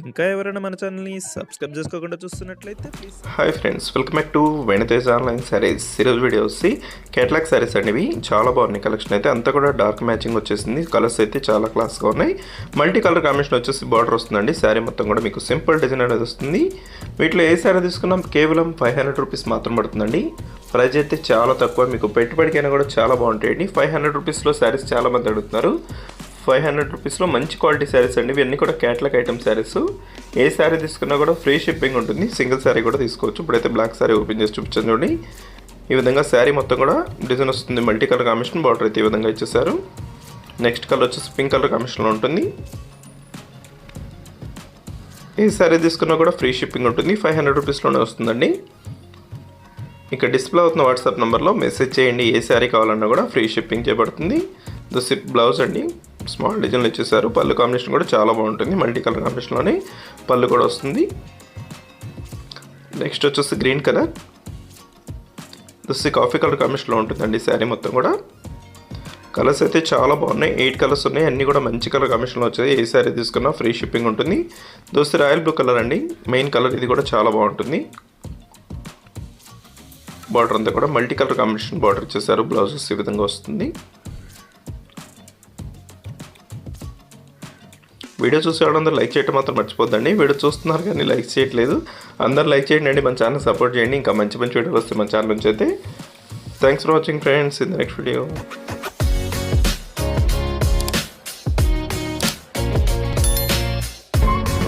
ఇంకా ఎవరైనా మన ఛానల్ని సబ్స్క్రైబ్ చేసుకోకుండా చూస్తున్నట్లయితే please hi friends welcome back to Venitej online saris ఈరోజు వీడియో వచ్చి కేటలాగ్ సారీస్ అనేవి చాలా బాగున్నాయి. కలెక్షన్ అయితే అంతా కూడా డార్క్ మ్యాచింగ్ వచ్చేసింది. కలర్స్ అయితే చాలా క్లాస్గా ఉన్నాయి. మల్టీ కలర్ కాంబినేషన్ వచ్చేసి బార్డర్ వస్తుందండి. శారీ మొత్తం కూడా మీకు సింపుల్ డిజైన్ అనేది వస్తుంది. వీటిలో ఏ శారీ తీసుకున్నాం? కేవలం ఫైవ్ హండ్రెడ్ రూపీస్ మాత్రం పడుతుందండి. ప్రైజ్ అయితే చాలా తక్కువ. మీకు పెట్టుబడికైనా కూడా చాలా బాగుంటాయండి. ఫైవ్ హండ్రెడ్ రూపీస్లో శారీస్ చాలా మంది అడుగుతున్నారు. ఫైవ్ హండ్రెడ్ రూపీస్లో మంచి క్వాలిటీ శారీస్ అండి. ఇవన్నీ కూడా క్యాట్లాగ్ ఐటమ్ శారీస్. ఏ శారీ తీసుకున్నా కూడా ఫ్రీ షిప్పింగ్ ఉంటుంది. సింగిల్ శారీ కూడా తీసుకోవచ్చు. ఇప్పుడైతే బ్లాక్ శారీ ఓపెన్ చేసి చూపించాను చూడండి. ఈ విధంగా శారీ మొత్తం కూడా డిజైన్ వస్తుంది. మల్టీ కలర్ కాంబినేషన్ బార్డర్ అయితే ఈ విధంగా ఇచ్చేసారు నెక్స్ట్ కలర్ వచ్చేసి పింక్ కలర్ కాంబినేషన్లో ఉంటుంది. ఏ శారీ తీసుకున్నా కూడా ఫ్రీ షిప్పింగ్ ఉంటుంది. ఫైవ్ హండ్రెడ్ రూపీస్లోనే వస్తుందండి. ఇక్కడ డిస్ప్లే అవుతున్న వాట్సాప్ నెంబర్లో మెసేజ్ చేయండి. ఏ శారీ కావాలన్నా కూడా ఫ్రీ షిప్పింగ్ చేయబడుతుంది. దిస్ బ్లౌజ్ అండి. స్మాల్ డిజైన్లు ఇచ్చేసారు పళ్ళు కాంబినేషన్ కూడా చాలా బాగుంటుంది. మల్టీ కలర్ కాంబినేషన్లోనే పళ్ళు కూడా వస్తుంది. నెక్స్ట్ వచ్చేసి green colour this coffee colour కాంబినేషన్లో ఉంటుందండి శారీ మొత్తం కూడా. కలర్స్ అయితే చాలా బాగున్నాయి. ఎయిట్ కలర్స్ ఉన్నాయి. అన్నీ కూడా మంచి కలర్ కాంబినేషన్లో వచ్చాయి. ఏ శారీ తీసుకున్నా ఫ్రీ షిప్పింగ్ ఉంటుంది. దోస్తి రాయల్ బ్లూ కలర్ అండి. మెయిన్ కలర్ ఇది కూడా చాలా బాగుంటుంది. బార్డర్ అంతా కూడా మల్టీ కలర్ కాంబినేషన్ బార్డర్ ఇచ్చేసారు బ్లౌజెస్ ఈ విధంగా వస్తుంది. వీడియో చూసే అందరూ లైక్ చేయడం మాత్రం మర్చిపోద్దండి. వీడియో చూస్తున్నారు కానీ లైక్ చేయట్లేదు. అందరు లైక్ చేయండి అండి. మన ఛానల్ సపోర్ట్ చేయండి. ఇంకా మంచి మంచి వీడియోలు వస్తే మన ఛానల్ నుంచి అయితే. Thanks for watching friends in the next video